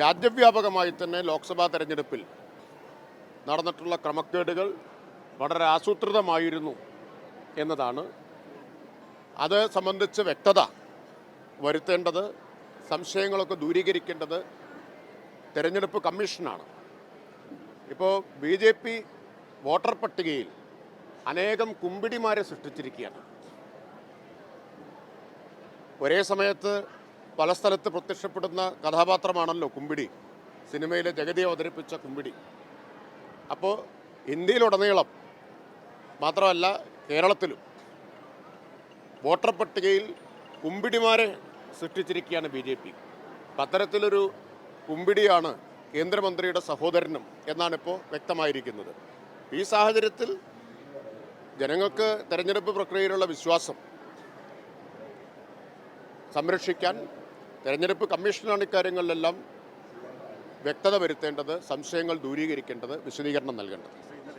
രാജ്യവ്യാപകമായി തന്നെ ലോക്സഭാ തെരഞ്ഞെടുപ്പിൽ നടന്നിട്ടുള്ള ക്രമക്കേടുകൾ വളരെ ആസൂത്രിതമായിരുന്നു എന്നതാണ്. അത് സംബന്ധിച്ച് വ്യക്തത വരുത്തേണ്ടത് സംശയങ്ങളൊക്കെ ദൂരീകരിക്കേണ്ടത് തെരഞ്ഞെടുപ്പ് കമ്മീഷനാണ്. ഇപ്പോൾ ബി ജെ പി വോട്ടർ പട്ടികയിൽ അനേകം കുമ്പിടിമാരെ സൃഷ്ടിച്ചിരിക്കുകയാണ്. ഒരേ സമയത്ത് പല സ്ഥലത്ത് പ്രത്യക്ഷപ്പെടുന്ന കഥാപാത്രമാണല്ലോ കുമ്പിടി. സിനിമയിലെ ജഗതി അവതരിപ്പിച്ച കുമ്പിടി. അപ്പോൾ ഇന്ത്യയിലുടനീളം മാത്രമല്ല കേരളത്തിലും വോട്ടർ പട്ടികയിൽ കുമ്പിടിമാരെ സൃഷ്ടിച്ചിരിക്കുകയാണ് ബി ജെ പി. അത്തരത്തിലൊരു കുമ്പിടിയാണ് കേന്ദ്രമന്ത്രിയുടെ സഹോദരനും എന്നാണിപ്പോൾ വ്യക്തമായിരിക്കുന്നത്. ഈ സാഹചര്യത്തിൽ ജനങ്ങൾക്ക് തെരഞ്ഞെടുപ്പ് പ്രക്രിയയിലുള്ള വിശ്വാസം സംരക്ഷിക്കാൻ തെരഞ്ഞെടുപ്പ് കമ്മീഷനാണ് ഇക്കാര്യങ്ങളിലെല്ലാം വ്യക്തത വരുത്തേണ്ടത് സംശയങ്ങൾ ദൂരീകരിക്കേണ്ടത് വിശദീകരണം നൽകേണ്ടത്.